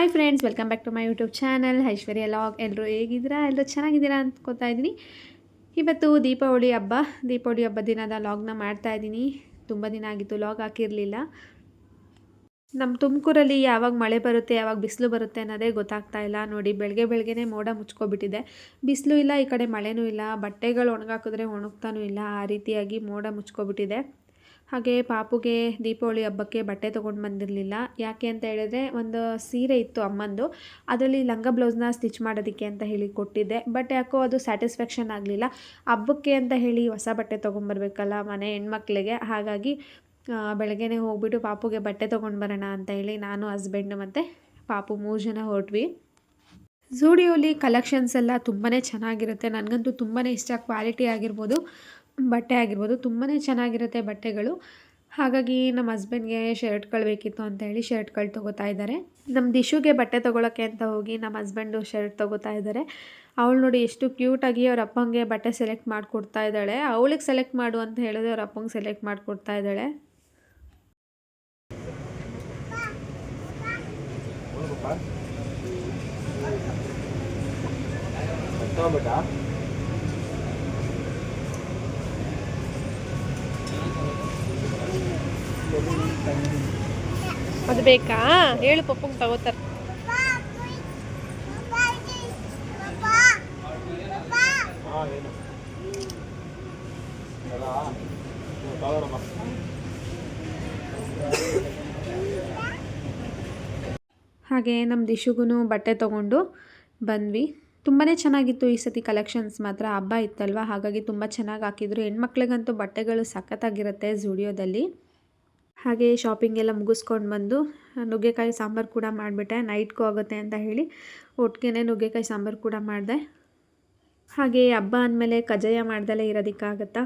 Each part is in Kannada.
Hi friends, welcome back to my YouTube channel. Aishwarya log. ಎಲ್ಲರೂ ಹೇಗಿದ್ದೀರಾ? ಎಲ್ಲರೂ ಚೆನ್ನಾಗಿದ್ದೀರಾ ಅಂದ್ಕೋತಾ ಇದ್ದೀನಿ. ಇವತ್ತು ದೀಪಾವಳಿ ಹಬ್ಬ. ದೀಪಾವಳಿ ಹಬ್ಬ ದಿನದ ಲಾಗ್ನ ಮಾಡ್ತಾ ಇದ್ದೀನಿ. ತುಂಬ ದಿನ ಆಗಿತ್ತು ಲಾಗ್ ಹಾಕಿರಲಿಲ್ಲ. ನಮ್ಮ ತುಮಕೂರಲ್ಲಿ ಯಾವಾಗ ಮಳೆ ಬರುತ್ತೆ, ಯಾವಾಗ ಬಿಸಿಲು ಬರುತ್ತೆ ಅನ್ನೋದೇ ಗೊತ್ತಾಗ್ತಾ ಇಲ್ಲ. ನೋಡಿ, ಬೆಳಗ್ಗೆ ಬೆಳಗ್ಗೆನೇ ಮೋಡ ಮುಚ್ಕೊಬಿಟ್ಟಿದೆ. ಬಿಸಿಲು ಇಲ್ಲ, ಈ ಕಡೆ ಮಳೆನೂ ಇಲ್ಲ. ಬಟ್ಟೆಗಳು ಒಣಗಾಕಿದ್ರೆ ಒಣಗ್ತಾನೂ ಇಲ್ಲ. ಆ ರೀತಿಯಾಗಿ ಮೋಡ ಮುಚ್ಕೊಬಿಟ್ಟಿದೆ. ಹಾಗೆ ಪಾಪುಗೆ ದೀಪಾವಳಿ ಹಬ್ಬಕ್ಕೆ ಬಟ್ಟೆ ತೊಗೊಂಡು ಬಂದಿರಲಿಲ್ಲ. ಯಾಕೆ ಅಂತ ಹೇಳಿದ್ರೆ ಒಂದು ಸೀರೆ ಇತ್ತು ಅಮ್ಮಂದು. ಅದರಲ್ಲಿ ಲಂಗ ಬ್ಲೌಸ್ನ ಸ್ಟಿಚ್ ಮಾಡೋದಕ್ಕೆ ಅಂತ ಹೇಳಿ ಕೊಟ್ಟಿದ್ದೆ. ಬಟ್ ಯಾಕೋ ಅದು ಸ್ಯಾಟಿಸ್ಫ್ಯಾಕ್ಷನ್ ಆಗಲಿಲ್ಲ. ಹಬ್ಬಕ್ಕೆ ಅಂತ ಹೇಳಿ ಹೊಸ ಬಟ್ಟೆ ತೊಗೊಂಬರ್ಬೇಕಲ್ಲ ಮನೆ ಹೆಣ್ಮಕ್ಳಿಗೆ. ಹಾಗಾಗಿ ಬೆಳಗ್ಗೆ ಹೋಗ್ಬಿಟ್ಟು ಪಾಪುಗೆ ಬಟ್ಟೆ ತೊಗೊಂಡು ಬರೋಣ ಅಂತ ಹೇಳಿ ನಾನು ಹಸ್ಬೆಂಡು ಮತ್ತು ಪಾಪು ಮೂರು ಜನ ಹೊರಟ್ವಿ. ಝೂಡಿಯೋಲಿ ಕಲೆಕ್ಷನ್ಸ್ ಎಲ್ಲ ತುಂಬಾ ಚೆನ್ನಾಗಿರುತ್ತೆ. ನನಗಂತೂ ತುಂಬಾ ಇಷ್ಟ. ಕ್ವಾಲಿಟಿ ಆಗಿರ್ಬೋದು. ಬಟ್ಟೆ ಆಗಿರ್ಬೋದು ತುಂಬಾ ಚೆನ್ನಾಗಿರುತ್ತೆ ಬಟ್ಟೆಗಳು. ಹಾಗಾಗಿ ನಮ್ಮ ಹಸ್ಬೆಂಡ್ಗೆ ಶರ್ಟ್ಗಳು ಬೇಕಿತ್ತು ಅಂತ ಹೇಳಿ ಶರ್ಟ್ಗಳು ತೊಗೋತಾ ಇದ್ದಾರೆ. ನಮ್ಮ ದಿಶುಗೆ ಬಟ್ಟೆ ತೊಗೊಳಕ್ಕೆ ಅಂತ ಹೋಗಿ ನಮ್ಮ ಹಸ್ಬೆಂಡು ಶರ್ಟ್ ತೊಗೋತಾ ಇದ್ದಾರೆ. ಅವಳು ನೋಡಿ ಎಷ್ಟು ಕ್ಯೂಟಾಗಿ ಅವ್ರ ಅಪ್ಪಂಗೆ ಬಟ್ಟೆ ಸೆಲೆಕ್ಟ್ ಮಾಡಿಕೊಡ್ತಾ ಇದ್ದಾಳೆ. ಅವಳಿಗೆ ಸೆಲೆಕ್ಟ್ ಮಾಡು ಅಂತ ಹೇಳಿದ್ರೆ ಅವ್ರ ಅಪ್ಪಂಗೆ ಸೆಲೆಕ್ಟ್ ಮಾಡಿಕೊಡ್ತಾ ಇದ್ದಾಳೆ. ಅದು ಬೇಕಾ? ಹೇಳು ಪಪ್ಪಂಗೆ ತಗೋತಾರೆ. ಹಾಗೆ ನಮ್ಮ ದಿಶುಗೂ ಬಟ್ಟೆ ತಗೊಂಡು ಬಂದ್ವಿ. ತುಂಬಾ ಚೆನ್ನಾಗಿತ್ತು ಈ ಸತಿ ಕಲೆಕ್ಷನ್ಸ್ ಮಾತ್ರ. ಹಬ್ಬ ಇತ್ತಲ್ವ? ಹಾಗಾಗಿ ತುಂಬ ಚೆನ್ನಾಗಿ ಹಾಕಿದ್ರು. ಹೆಣ್ಮಕ್ಳಿಗಂತೂ ಬಟ್ಟೆಗಳು ಸಖತ್ತಾಗಿರುತ್ತೆ ಝುಡಿಯೋದಲ್ಲಿ ಹಾಗೆ ಶಾಪಿಂಗ್ ಎಲ್ಲ ಮುಗಿಸ್ಕೊಂಡು ಬಂದು, ನುಗ್ಗೆಕಾಯಿ ಸಾಂಬಾರು ಕೂಡ ಮಾಡಿಬಿಟ್ಟೆ. ನೈಟ್ಗೂ ಆಗುತ್ತೆ ಅಂತ ಹೇಳಿ ಒಟ್ಟಿಗೆ ನುಗ್ಗೆಕಾಯಿ ಸಾಂಬಾರು ಕೂಡ ಮಾಡಿದೆ. ಹಾಗೆ ಹಬ್ಬ ಅಂದಮೇಲೆ ಕಜ್ಜಾಯ ಮಾಡ್ದಲೇ ಇರೋದಕ್ಕಾಗತ್ತಾ?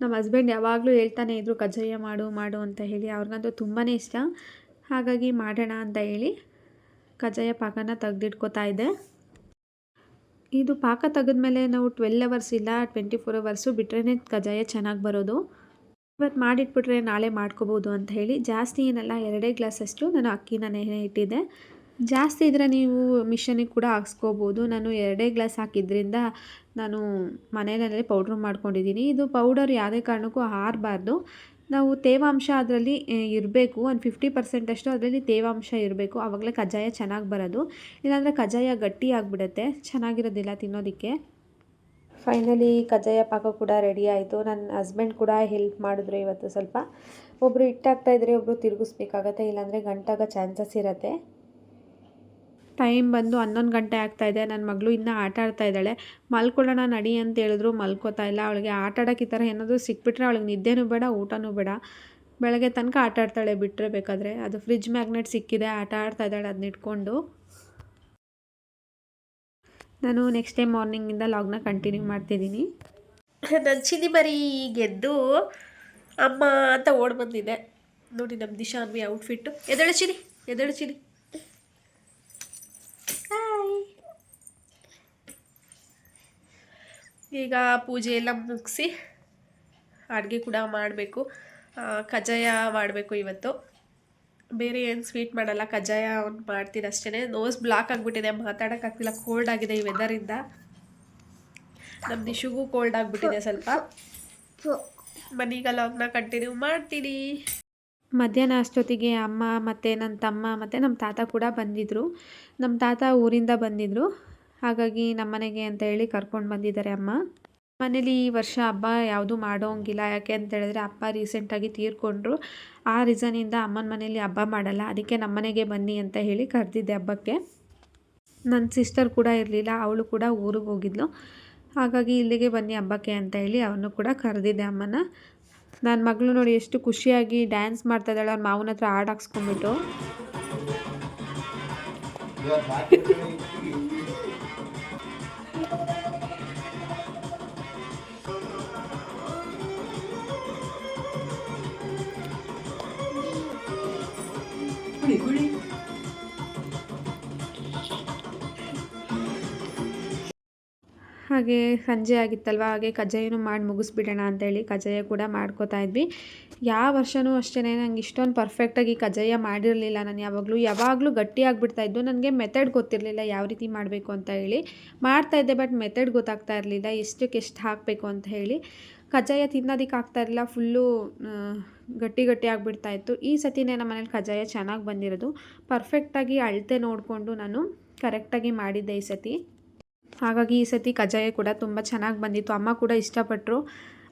ನಮ್ಮ ಹಸ್ಬೆಂಡ್ ಯಾವಾಗಲೂ ಹೇಳ್ತಾನೆ ಇದ್ರು, ಕಜ್ಜಾಯ ಮಾಡು ಮಾಡು ಅಂತ ಹೇಳಿ. ಅವ್ರಿಗಂತೂ ತುಂಬಾ ಇಷ್ಟ. ಹಾಗಾಗಿ ಮಾಡೋಣ ಅಂತ ಹೇಳಿ ಕಜ್ಜಾಯ ಪಾಕನ ತೆಗ್ದಿಟ್ಕೋತಾ ಇದ್ದೆ. ಇದು ಪಾಕ ತೆಗೆದ್ಮೇಲೆ ನಾವು ಟ್ವೆಲ್ ಅವರ್ಸ್ ಇಲ್ಲ ಟ್ವೆಂಟಿ ಫೋರ್ ಅವರ್ಸು ಬಿಟ್ರೇ ಕಜ್ಜಾಯ ಚೆನ್ನಾಗಿ ಬರೋದು. ಇವತ್ತು ಮಾಡಿಟ್ಬಿಟ್ರೆ ನಾಳೆ ಮಾಡ್ಕೋಬೋದು ಅಂತ ಹೇಳಿ ಜಾಸ್ತಿ ಏನಲ್ಲ ಎರಡೇ ಗ್ಲಾಸಷ್ಟು ನಾನು ಅಕ್ಕಿನ ನೆನೆ ಇಟ್ಟಿದ್ದೆ. ಜಾಸ್ತಿ ಇದ್ದರೆ ನೀವು ಮಿಷನಿಗೆ ಕೂಡ ಹಾಕ್ಸ್ಕೋಬೋದು. ನಾನು ಎರಡೇ ಗ್ಲಾಸ್ ಹಾಕಿದ್ರಿಂದ ನಾನು ಮನೆಯಲ್ಲೇ ಪೌಡ್ರ್ ಮಾಡ್ಕೊಂಡಿದ್ದೀನಿ. ಇದು ಪೌಡರ್ ಯಾವುದೇ ಕಾರಣಕ್ಕೂ ಹಾರಬಾರ್ದು. ನಾವು ತೇವಾಂಶ ಅದರಲ್ಲಿ ಇರಬೇಕು. ಒಂದು ಫಿಫ್ಟಿ ಪರ್ಸೆಂಟಷ್ಟು ಅದರಲ್ಲಿ ತೇವಾಂಶ ಇರಬೇಕು. ಆವಾಗಲೇ ಕಜ್ಜಾಯ ಚೆನ್ನಾಗಿ ಬರೋದು. ಇಲ್ಲಾಂದರೆ ಕಜ್ಜಾಯ ಗಟ್ಟಿ ಆಗಿಬಿಡುತ್ತೆ. ಚೆನ್ನಾಗಿರೋದಿಲ್ಲ ತಿನ್ನೋದಕ್ಕೆ. ಫೈನಲಿ ಕಜ್ಜಾಯ ಪಾಕ ಕೂಡ ರೆಡಿ ಆಯಿತು. ನನ್ನ ಹಸ್ಬೆಂಡ್ ಕೂಡ ಹೆಲ್ಪ್ ಮಾಡಿದ್ರು ಇವತ್ತು ಸ್ವಲ್ಪ. ಒಬ್ಬರು ಹಿಟ್ಟಾಗ್ತಾ ಇದ್ರೆ ಒಬ್ಬರು ತಿರುಗಿಸ್ಬೇಕಾಗತ್ತೆ, ಇಲ್ಲಾಂದರೆ ಗಂಟಾಗ ಚಾನ್ಸಸ್ ಇರುತ್ತೆ. ಟೈಮ್ ಬಂದು ಹನ್ನೊಂದು ಗಂಟೆ ಆಗ್ತಾ ಇದೆ. ನನ್ನ ಮಗಳು ಇನ್ನೂ ಆಟ ಆಡ್ತಾ ಇದ್ದಾಳೆ. ಮಲ್ಕೊಳ್ಳೋಣ ನಡಿ ಅಂತ ಹೇಳಿದ್ರು, ಮಲ್ಕೋತಾ ಇಲ್ಲ. ಅವಳಿಗೆ ಆಟ ಆಡೋಕೆ ಈ ಥರ ಏನಾದರೂ ಸಿಕ್ಬಿಟ್ರೆ ಅವಳಿಗೆ ನಿದ್ದೆನೂ ಬೇಡ, ಊಟನೂ ಬೇಡ. ಬೆಳಗ್ಗೆ ತನಕ ಆಟ ಆಡ್ತಾಳೆ ಬಿಟ್ಟರೆ ಬೇಕಾದರೆ. ಅದು ಫ್ರಿಜ್ ಮ್ಯಾಗ್ನೆಟ್ ಸಿಕ್ಕಿದೆ, ಆಟ ಆಡ್ತಾ ಇದ್ದಾಳೆ ಅದನ್ನ ಇಟ್ಕೊಂಡು. ನಾನು ನೆಕ್ಸ್ಟ್ ಡೇ ಮಾರ್ನಿಂಗಿಂದ ಲಾಗ್ನ ಕಂಟಿನ್ಯೂ ಮಾಡ್ತಿದ್ದೀನಿ. ನನ್ನ ಚಿನಿ ಮರಿ ಗೆದ್ದು ಅಮ್ಮ ಅಂತ ಓಡ್ ಬಂದಿದೆ. ನೋಡಿ ನಮ್ಮ ದಿಶಾನ್ವಿ ಔಟ್ಫಿಟ್ಟು ಎದಳು ಚಿನಿ ಎದಳು ಚಿನಿ ಈಗ ಪೂಜೆ ಎಲ್ಲ ಮುಗಿಸಿ ಅಡುಗೆ ಕೂಡ ಮಾಡಬೇಕು. ಕಜ್ಜಾಯ ಮಾಡಬೇಕು ಇವತ್ತು. ಬೇರೆ ಏನು ಸ್ವೀಟ್ ಮಾಡಲ್ಲ, ಕಜ್ಜಾಯ ಒಂದು ಮಾಡ್ತೀನಿ ಅಷ್ಟೇ ನೋಸ್ ಬ್ಲಾಕ್ ಆಗಿಬಿಟ್ಟಿದೆ ಮಾತಾಡೋಕ್ಕಾಗ್ತಿಲ್ಲ ಕೋಲ್ಡ್ ಆಗಿದೆ ಈ ವೆದರಿಂದ ನಮ್ಮ ದಿಶುಗೂ ಕೋಲ್ಡ್ ಆಗಿಬಿಟ್ಟಿದೆ ಸ್ವಲ್ಪ. ಮನೀಗ ಲಾಗ್ನ ಕಂಟಿನ್ಯೂ ಮಾಡ್ತೀನಿ. ಮಧ್ಯಾಹ್ನ ಅಷ್ಟೊತ್ತಿಗೆ ಅಮ್ಮ ಮತ್ತು ನನ್ನ ತಮ್ಮ ಮತ್ತು ನಮ್ಮ ತಾತ ಕೂಡ ಬಂದಿದ್ದರು ನಮ್ಮ ತಾತ ಊರಿಂದ ಬಂದಿದ್ದರು ಹಾಗಾಗಿ ನಮ್ಮ ಮನೆಗೆ ಅಂತ ಹೇಳಿ ಕರ್ಕೊಂಡು ಬಂದಿದ್ದಾರೆ ಅಮ್ಮ. ಮನೇಲಿ ಈ ವರ್ಷ ಹಬ್ಬ ಯಾವುದೂ ಮಾಡೋಂಗಿಲ್ಲ. ಯಾಕೆ ಅಂತ ಹೇಳಿದ್ರೆ ಅಪ್ಪ ರೀಸೆಂಟಾಗಿ ತೀರ್ಕೊಂಡ್ರು. ಆ ರೀಸನಿಂದ ಅಮ್ಮನ ಮನೇಲಿ ಹಬ್ಬ ಮಾಡಲ್ಲ. ಅದಕ್ಕೆ ನಮ್ಮ ಮನೆಗೆ ಬನ್ನಿ ಅಂತ ಹೇಳಿ ಕರೆದಿದ್ದೆ ಹಬ್ಬಕ್ಕೆ. ನನ್ನ ಸಿಸ್ಟರ್ ಕೂಡ ಇರಲಿಲ್ಲ. ಅವಳು ಕೂಡ ಊರಿಗೆ ಹೋಗಿದ್ಲು. ಹಾಗಾಗಿ ಇಲ್ಲಿಗೆ ಬನ್ನಿ ಹಬ್ಬಕ್ಕೆ ಅಂತ ಹೇಳಿ ಅವನು ಕೂಡ ಕರೆದಿದ್ದೆ ಅಮ್ಮನ. ನನ್ನ ಮಗಳು ನೋಡಿ ಎಷ್ಟು ಖುಷಿಯಾಗಿ ಡ್ಯಾನ್ಸ್ ಮಾಡ್ತಾ ಇದ್ದಾಳೆ. ಅವ್ರ ಮಾವನ ಹತ್ರ ಹಾಡು ಹಾಕ್ಸ್ಕೊಂಡ್ಬಿಟ್ಟು. ಹಾಗೆ ಸಂಜೆ ಆಗಿತ್ತಲ್ವ? ಹಾಗೆ ಕಜ್ಜಾಯನೂ ಮಾಡಿ ಮುಗಿಸ್ಬಿಡೋಣ ಅಂತೇಳಿ ಕಜ್ಜಾಯ ಕೂಡ ಮಾಡ್ಕೋತಾ ಇದ್ವಿ. ಯಾವ ವರ್ಷವೂ ಅಷ್ಟೇ ನಂಗೆ ಇಷ್ಟೊಂದು ಪರ್ಫೆಕ್ಟಾಗಿ ಕಜ್ಜಾಯ ಮಾಡಿರಲಿಲ್ಲ ನಾನು ಯಾವಾಗಲೂ. ಯಾವಾಗಲೂ ಗಟ್ಟಿಯಾಗಿಬಿಡ್ತಾ ಇದ್ದು ನನಗೆ ಮೆಥಡ್ ಗೊತ್ತಿರಲಿಲ್ಲ ಯಾವ ರೀತಿ ಮಾಡಬೇಕು ಅಂತ ಹೇಳಿ. ಮಾಡ್ತಾಯಿದ್ದೆ ಬಟ್ ಮೆಥಡ್ ಗೊತ್ತಾಗ್ತಾ ಇರಲಿಲ್ಲ. ಎಷ್ಟಕ್ಕೆ ಎಷ್ಟು ಹಾಕಬೇಕು ಅಂತ ಹೇಳಿ. ಕಜ್ಜಾಯ ತಿನ್ನೋದಕ್ಕೆ ಆಗ್ತಾ ಇರಲಿಲ್ಲ ಫುಲ್ಲು ಗಟ್ಟಿ ಗಟ್ಟಿ ಆಗಿಬಿಡ್ತಾ ಇತ್ತು ಈ ಸತಿನೇ ನಮ್ಮ ಮನೇಲಿ ಕಜ್ಜಾಯ ಚೆನ್ನಾಗಿ ಬಂದಿರೋದು. ಪರ್ಫೆಕ್ಟಾಗಿ ಅಳತೆ ನೋಡಿಕೊಂಡು ನಾನು ಕರೆಕ್ಟಾಗಿ ಮಾಡಿದ್ದೆ ಈ ಸತಿ. ಹಾಗಾಗಿ ಈ ಸತಿ ಕಜ್ಜಾಯ ಕೂಡ ತುಂಬ ಚೆನ್ನಾಗಿ ಬಂದಿತ್ತು. ಅಮ್ಮ ಕೂಡ ಇಷ್ಟಪಟ್ಟರು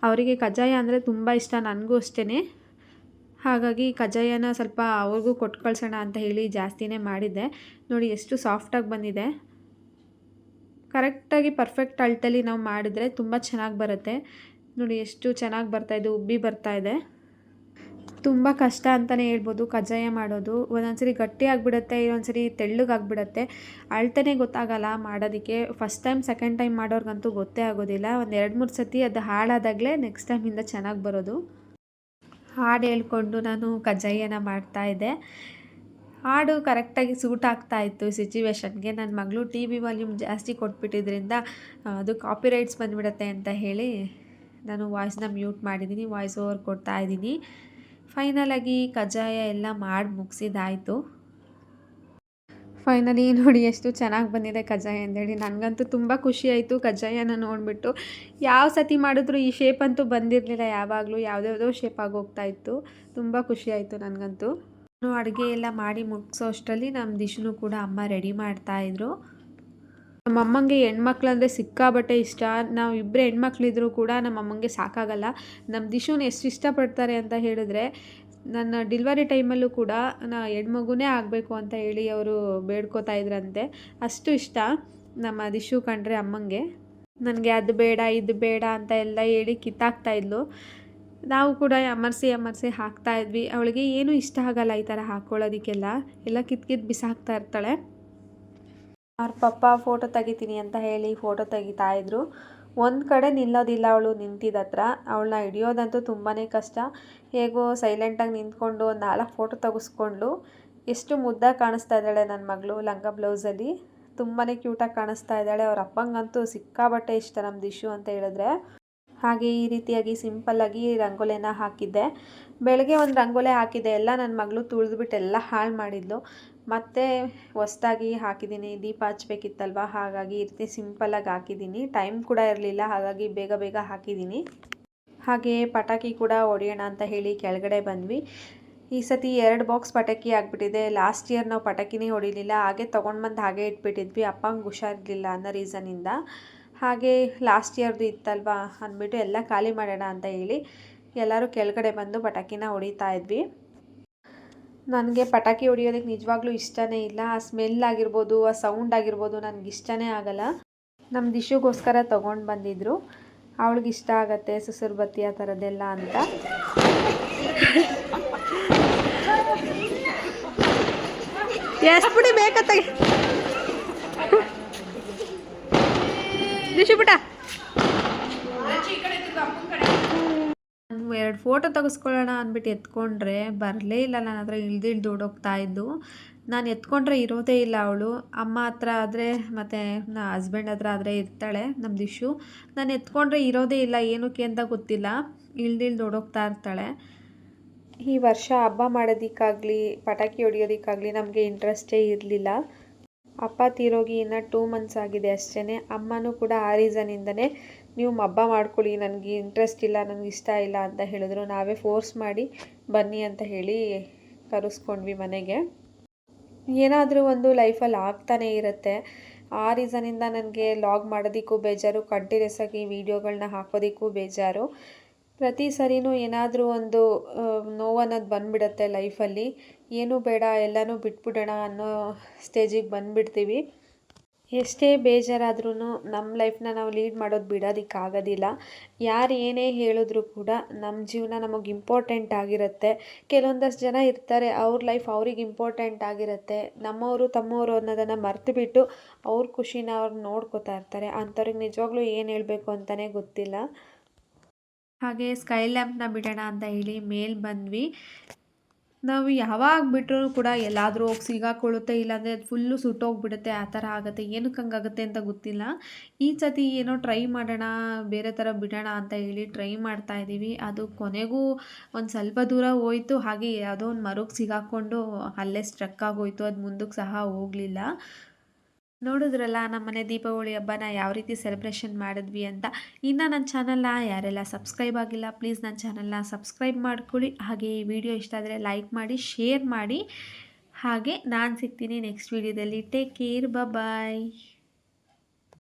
ಅವರಿಗೆ ಕಜ್ಜಾಯ ಅಂದರೆ ತುಂಬ ಇಷ್ಟ, ನನಗೂ ಅಷ್ಟೇ ಹಾಗಾಗಿ ಕಜ್ಜಾಯನ ಸ್ವಲ್ಪ ಅವ್ರಿಗೂ ಕೊಟ್ಟು ಕಳ್ಸೋಣ ಅಂತ ಹೇಳಿ ಜಾಸ್ತಿನೇ ಮಾಡಿದ್ದೆ. ನೋಡಿ ಎಷ್ಟು ಸಾಫ್ಟಾಗಿ ಬಂದಿದೆ. ಕರೆಕ್ಟಾಗಿ ಪರ್ಫೆಕ್ಟ್ ಅಳ್ತಲ್ಲಿ ನಾವು ಮಾಡಿದರೆ ತುಂಬ ಚೆನ್ನಾಗಿ ಬರುತ್ತೆ. ನೋಡಿ, ಎಷ್ಟು ಚೆನ್ನಾಗಿ ಬರ್ತಾ ಇದೆ, ಉಬ್ಬಿ ಬರ್ತಾ ಇದೆ. ತುಂಬ ಕಷ್ಟ ಅಂತಲೇ ಹೇಳ್ಬೋದು, ಕಜ್ಜಾಯ ಮಾಡೋದು. ಒಂದೊಂದ್ಸರಿ ಗಟ್ಟಿ ಆಗಿಬಿಡುತ್ತೆ, ಇನ್ನೊಂದ್ಸರಿ ತೆಳ್ಳಗಾಗ್ಬಿಡುತ್ತೆ ಅಳ್ತಾನೆ ಗೊತ್ತಾಗಲ್ಲ ಮಾಡೋದಕ್ಕೆ. ಫಸ್ಟ್ ಟೈಮ್ ಸೆಕೆಂಡ್ ಟೈಮ್ ಮಾಡೋರ್ಗಂತೂ ಗೊತ್ತೇ ಆಗೋದಿಲ್ಲ. ಒಂದು ಎರಡು, ಮೂರು ಸತಿ ಅದು ಹಾಳಾದಾಗಲೇ ನೆಕ್ಸ್ಟ್ ಟೈಮಿಂದ ಚೆನ್ನಾಗಿ ಬರೋದು. ಹಾಡು ಹೇಳ್ಕೊಂಡು ನಾನು ಕಜ್ಜಾಯನ ಮಾಡ್ತಾಯಿದ್ದೆ ಹಾಡು ಕರೆಕ್ಟಾಗಿ ಸೂಟ್ ಆಗ್ತಾ ಇತ್ತು ಸಿಚುವೇಶನ್ಗೆ ನನ್ನ ಮಗಳು ಟಿ ವಿ ವಾಲ್ಯೂಮ್ ಜಾಸ್ತಿ ಕೊಟ್ಬಿಟ್ಟಿದ್ರಿಂದ, ಅದು ಕಾಪಿರೈಟ್ಸ್ ಬಂದುಬಿಡತ್ತೆ ಅಂತ ಹೇಳಿ ನಾನು ವಾಯ್ಸ್ನ ಮ್ಯೂಟ್ ಮಾಡಿದ್ದೀನಿ, ವಾಯ್ಸ್ ಓವರ್ ಕೊಡ್ತಾ ಇದ್ದೀನಿ. ಫೈನಲಾಗಿ ಕಜ್ಜಾಯ ಎಲ್ಲ ಮಾಡಿ ಮುಗಿಸಿದಾಯಿತು. ಫೈನಲಿ ನೋಡಿ ಎಷ್ಟು ಚೆನ್ನಾಗಿ ಬಂದಿದೆ ಕಜ್ಜಾಯ ಅಂತೇಳಿ ನನಗಂತೂ ತುಂಬ ಖುಷಿ ಆಯಿತು ಕಜ್ಜಾಯನ ನೋಡಿಬಿಟ್ಟು. ಯಾವ ಸತಿ ಮಾಡಿದ್ರು ಈ ಶೇಪ್ ಅಂತೂ ಬಂದಿರಲಿಲ್ಲ, ಯಾವಾಗಲೂ ಯಾವುದ್ಯಾವುದೋ ಶೇಪ್ ಆಗಿ ಹೋಗ್ತಾ ಇತ್ತು. ತುಂಬ ಖುಷಿ ಆಯಿತು ನನಗಂತೂ. ನಾನು ಅಡುಗೆ ಎಲ್ಲ ಮಾಡಿ ಮುಗಿಸೋ ಅಷ್ಟರಲ್ಲಿ ನಮ್ಮ ದಿಶನು ಕೂಡ ಅಮ್ಮ ರೆಡಿ ಮಾಡ್ತಾಯಿದ್ರು ನಮ್ಮ ಅಮ್ಮಂಗೆ ಹೆಣ್ಮಕ್ಳು ಅಂದರೆ ಸಿಕ್ಕಾಬಟ್ಟೆ ಇಷ್ಟ. ನಾವು ಇಬ್ಬರು ಹೆಣ್ಮಕ್ಳಿದ್ರು ಕೂಡ ನಮ್ಮ ಅಮ್ಮಂಗೆ ಸಾಕಾಗಲ್ಲ. ನಮ್ಮ ದಿಶುನ ಎಷ್ಟು ಇಷ್ಟಪಡ್ತಾರೆ ಅಂತ ಹೇಳಿದ್ರೆ, ನನ್ನ ಡಿಲ್ವರಿ ಟೈಮಲ್ಲೂ ಕೂಡ ನಾ ಹೆಣ್ಮಗುನೇ ಆಗಬೇಕು ಅಂತ ಹೇಳಿ ಅವರು ಬೇಡ್ಕೋತಾ ಇದ್ರಂತೆ. ಅಷ್ಟು ಇಷ್ಟ ನಮ್ಮ ದಿಶು ಕಂಡ್ರೆ ಅಮ್ಮಂಗೆ. ನನಗೆ ಅದು ಬೇಡ, ಇದು ಬೇಡ ಅಂತ ಎಲ್ಲ ಹೇಳಿ ಕಿತ್ತಾಕ್ತಾ ಇದ್ಲು. ನಾವು ಕೂಡ ಅಮರ್ಸಿ ಅಮರ್ಸಿ ಹಾಕ್ತಾ ಇದ್ವಿ. ಅವಳಿಗೆ ಏನೂ ಇಷ್ಟ ಆಗಲ್ಲ ಈ ಥರ ಹಾಕ್ಕೊಳ್ಳೋದಕ್ಕೆಲ್ಲ. ಎಲ್ಲ ಕಿತ್ ಕಿತ್ ಬಿಸಾಕ್ತಾ ಇರ್ತಾಳೆ. ಅವ್ರ ಪಪ್ಪ, ಫೋಟೋ ತೆಗಿತೀನಿ ಅಂತ ಹೇಳಿ ಫೋಟೋ ತೆಗಿತಾ ಇದ್ರು. ಒಂದು ಕಡೆ ನಿಲ್ಲೋದಿಲ್ಲ ಅವಳು ನಿಂತಿದ್ದ ಹತ್ರ ಅವಳನ್ನ ಹಿಡಿಯೋದಂತೂ ತುಂಬಾ ಕಷ್ಟ. ಹೇಗೋ ಸೈಲೆಂಟಾಗಿ ನಿಂತ್ಕೊಂಡು ಒಂದು ನಾಲ್ಕು ಫೋಟೋ ತೆಗೆಸ್ಕೊಂಡ್ಳು. ಎಷ್ಟು ಮುದ್ದಾಗಿ ಕಾಣಿಸ್ತಾ ಇದ್ದಾಳೆ ನನ್ನ ಮಗಳು ಲಂಗ ಬ್ಲೌಸಲ್ಲಿ ತುಂಬಾ ಕ್ಯೂಟಾಗಿ ಕಾಣಿಸ್ತಾ ಇದ್ದಾಳೆ. ಅವ್ರ ಅಪ್ಪಂಗಂತೂ ಸಿಕ್ಕಾಬಟ್ಟೆ ಇಷ್ಟ ನಮ್ಮ ದಿಶು ಅಂತ ಹೇಳಿದ್ರೆ. ಹಾಗೆ ಈ ರೀತಿಯಾಗಿ ಸಿಂಪಲ್ಲಾಗಿ ರಂಗೋಲಿನ ಹಾಕಿದ್ದೆ. ಬೆಳಗ್ಗೆ ಒಂದು ರಂಗೋಲೆ ಹಾಕಿದ್ದೆ. ಎಲ್ಲ ನನ್ನ ಮಗಳು ತುಳಿದ್ಬಿಟ್ಟು ಎಲ್ಲ ಹಾಳು ಮಾಡಿದ್ಲು. ಮತ್ತೆ ಹೊಸ್ದಾಗಿ ಹಾಕಿದ್ದೀನಿ. ದೀಪ ಹಚ್ಬೇಕಿತ್ತಲ್ವ? ಹಾಗಾಗಿ ಈ ರೀತಿ ಸಿಂಪಲ್ಲಾಗಿ ಹಾಕಿದ್ದೀನಿ. ಟೈಮ್ ಕೂಡ ಇರಲಿಲ್ಲ. ಹಾಗಾಗಿ ಬೇಗ ಬೇಗ ಹಾಕಿದ್ದೀನಿ. ಹಾಗೆ ಪಟಾಕಿ ಕೂಡ ಹೊಡೆಯೋಣ ಅಂತ ಹೇಳಿ ಕೆಳಗಡೆ ಬಂದ್ವಿ. ಈ ಸತಿ ಎರಡು ಬಾಕ್ಸ್ ಪಟಾಕಿ ಆಗಿಬಿಟ್ಟಿದೆ. ಲಾಸ್ಟ್ ಇಯರ್ ನಾವು ಪಟಾಕಿನೇ ಹೊಡಿಲಿಲ್ಲ. ಹಾಗೆ ತೊಗೊಂಡು ಬಂದು ಹಾಗೆ ಇಟ್ಬಿಟ್ಟಿದ್ವಿ. ಅಪ್ಪಂಗೆ ಹುಷಾರಿರಲಿಲ್ಲ ಅನ್ನೋ ರೀಸನಿಂದ ಹಾಗೆ ಲಾಸ್ಟ್ ಇಯರ್ದು ಇತ್ತಲ್ವ? ಅಂದ್ಬಿಟ್ಟು ಎಲ್ಲ ಖಾಲಿ ಮಾಡೋಣ ಅಂತ ಹೇಳಿ ಎಲ್ಲರೂ ಕೆಳಗಡೆ ಬಂದು ಪಟಾಕಿನ ಹೊಡಿತಾ ಇದ್ವಿ. ನನಗೆ ಪಟಾಕಿ ಹೊಡಿಯೋದಕ್ಕೆ ನಿಜವಾಗ್ಲೂ ಇಷ್ಟನೇ ಇಲ್ಲ. ಆ ಸ್ಮೆಲ್ ಆಗಿರ್ಬೋದು, ಆ ಸೌಂಡ್ ಆಗಿರ್ಬೋದು ನನಗೆ ಇಷ್ಟನೇ ಆಗಲ್ಲ. ನಮ್ಮ ದಿಶುಗೋಸ್ಕರ ತೊಗೊಂಡು ಬಂದಿದ್ದರು ಅವಳಿಗೆ ಇಷ್ಟ ಆಗತ್ತೆ ಸುಸುರು ಬತ್ತಿ ಆ ಥರದ್ದೆಲ್ಲ ಅಂತ. ಎಷ್ಟು ಬೇಕತ್ತ ದಿಶು ಪುಟ ಎರಡು ಫೋಟೋ ತೆಗೆಸ್ಕೊಳ್ಳೋಣ ಅಂದ್ಬಿಟ್ಟು ಎತ್ಕೊಂಡ್ರೆ ಬರಲೇ ಇಲ್ಲ ನನ್ನ ಹತ್ರ ಇಳ್ದು ಇಳ್ದು ಓಡೋಗ್ತಾ ಇದ್ದು. ನಾನು ಎತ್ಕೊಂಡ್ರೆ ಇರೋದೇ ಇಲ್ಲ ಅವಳು. ಅಮ್ಮ ಹತ್ರ ಆದರೆ ಮತ್ತು ನಾ ಹಸ್ಬೆಂಡ್ ಹತ್ರ ಆದರೆ ಇರ್ತಾಳೆ ನಮ್ಮ ದಿಶು ನಾನು ಎತ್ಕೊಂಡ್ರೆ ಇರೋದೇ ಇಲ್ಲ, ಏನಕ್ಕೆ ಅಂತ ಗೊತ್ತಿಲ್ಲ. ಇಳ್ದಿಳ್ದು ಓಡೋಗ್ತಾ ಇರ್ತಾಳೆ. ಈ ವರ್ಷ ಹಬ್ಬ ಮಾಡೋದಕ್ಕಾಗಲಿ, ಪಟಾಕಿ ಹೊಡಿಯೋದಕ್ಕಾಗಲಿ ನಮಗೆ ಇಂಟ್ರೆಸ್ಟೇ ಇರಲಿಲ್ಲ. ಅಪ್ಪ ತೀರೋಗಿ ಇನ್ನು ಟೂ ಮಂತ್ಸ್ ಆಗಿದೆ ಅಷ್ಟೇ ಅಮ್ಮನೂ ಕೂಡ ಆ ರೀಸನಿಂದನೇ ನೀವು ಹಬ್ಬ ಮಾಡ್ಕೊಳ್ಳಿ, ನನಗೆ ಇಂಟ್ರೆಸ್ಟ್ ಇಲ್ಲ, ನನಗೆ ಇಷ್ಟ ಇಲ್ಲ ಅಂತ ಹೇಳಿದ್ರು. ನಾವೇ ಫೋರ್ಸ್ ಮಾಡಿ ಬನ್ನಿ ಅಂತ ಹೇಳಿ ಕರೆಸ್ಕೊಂಡ್ವಿ ಮನೆಗೆ. ಏನಾದರೂ ಒಂದು ಲೈಫಲ್ಲಿ ಆಗ್ತಾನೇ ಇರುತ್ತೆ. ಆ ರೀಸನಿಂದ ನನಗೆ ಲಾಗ್ ಮಾಡೋದಕ್ಕೂ ಬೇಜಾರು ಕಂಟಿನ್ಯೂಸ್ ಆಗಿ ವೀಡಿಯೋಗಳನ್ನ ಹಾಕೋದಕ್ಕೂ ಬೇಜಾರು. ಪ್ರತಿ ಸರಿನೂ ಏನಾದರೂ ಒಂದು ನೋವು ಅನ್ನೋದು ಬಂದುಬಿಡತ್ತೆ ಲೈಫಲ್ಲಿ ಏನೂ ಬೇಡ, ಎಲ್ಲನೂ ಬಿಟ್ಬಿಡೋಣ ಅನ್ನೋ ಸ್ಟೇಜಿಗೆ ಬಂದುಬಿಡ್ತೀವಿ. ಎಷ್ಟೇ ಬೇಜಾರಾದ್ರೂ ನಮ್ಮ ಲೈಫ್ನ ನಾವು ಲೀಡ್ ಮಾಡೋದು ಬಿಡೋದಕ್ಕಾಗೋದಿಲ್ಲ. ಯಾರು ಏನೇ ಹೇಳಿದ್ರು ಕೂಡ ನಮ್ಮ ಜೀವನ ನಮಗೆ ಇಂಪಾರ್ಟೆಂಟ್ ಆಗಿರುತ್ತೆ. ಕೆಲವೊಂದಷ್ಟು ಜನ ಇರ್ತಾರೆ, ಅವ್ರ ಲೈಫ್ ಅವ್ರಿಗೆ ಇಂಪಾರ್ಟೆಂಟ್ ಆಗಿರುತ್ತೆ. ನಮ್ಮವರು ತಮ್ಮವರು ಅನ್ನೋದನ್ನು ಮರೆತು ಬಿಟ್ಟು ಅವ್ರ ಖುಷಿನ ಅವ್ರು ನೋಡ್ಕೋತಾ ಇರ್ತಾರೆ. ಅಂಥವ್ರಿಗೆ ನಿಜವಾಗ್ಲೂ ಏನು ಹೇಳಬೇಕು ಅಂತಲೇ ಗೊತ್ತಿಲ್ಲ. ಹಾಗೆ ಸ್ಕೈ ಲ್ಯಾಂಪ್ನ ಬಿಡೋಣ ಅಂತ ಹೇಳಿ ಮೇಲೆ ಬಂದ್ವಿ. ನಾವು ಯಾವಾಗ ಬಿಟ್ಟರೂ ಕೂಡ ಎಲ್ಲಾದರೂ ಹೋಗಿ ಸಿಗಾಕೊಳ್ಳುತ್ತೆ, ಇಲ್ಲಾಂದರೆ ಅದು ಫುಲ್ಲು ಸುಟ್ಟೋಗ್ಬಿಡುತ್ತೆ, ಆ ಥರ ಆಗುತ್ತೆ. ಏನಕ್ಕೆ ಹಂಗಾಗುತ್ತೆ ಅಂತ ಗೊತ್ತಿಲ್ಲ. ಈ ಸತಿ ಏನೋ ಟ್ರೈ ಮಾಡೋಣ, ಬೇರೆ ಥರ ಬಿಡೋಣ ಅಂತ ಹೇಳಿ ಟ್ರೈ ಮಾಡ್ತಾ ಇದ್ದೀವಿ. ಅದು ಕೊನೆಗೂ ಒಂದು ಸ್ವಲ್ಪ ದೂರ ಹೋಯಿತು. ಹಾಗೆ ಯಾವುದೋ ಒಂದು ಮರಕ್ಕೆ ಸಿಗಾಕ್ಕೊಂಡು ಅಲ್ಲೇ ಸ್ಟ್ರಕ್ ಆಗೋಯ್ತು. ಅದು ಮುಂದಕ್ಕೆ ಸಹ ಹೋಗಲಿಲ್ಲ. ನೋಡಿದ್ರಲ್ಲ, ನಮ್ಮನೆ ದೀಪಾವಳಿ ಹಬ್ಬನ ಯಾವ ರೀತಿ ಸೆಲೆಬ್ರೇಷನ್ ಮಾಡಿದ್ವಿ ಅಂತ. ಇನ್ನು ನನ್ನ ಚಾನಲ್ನ ಯಾರೆಲ್ಲ ಸಬ್ಸ್ಕ್ರೈಬ್ ಆಗಿಲ್ಲ ಪ್ಲೀಸ್ ನನ್ನ ಚಾನಲ್ನ ಸಬ್ಸ್ಕ್ರೈಬ್ ಮಾಡ್ಕೊಳ್ಳಿ. ಹಾಗೆ ಈ ವಿಡಿಯೋ ಇಷ್ಟ ಆದರೆ ಲೈಕ್ ಮಾಡಿ ಶೇರ್ ಮಾಡಿ. ಹಾಗೆ ನಾನು ಸಿಗ್ತೀನಿ ನೆಕ್ಸ್ಟ್ ವಿಡಿಯೋದಲ್ಲಿ ಟೇಕ್ ಕೇರ್ ಬಾಯ್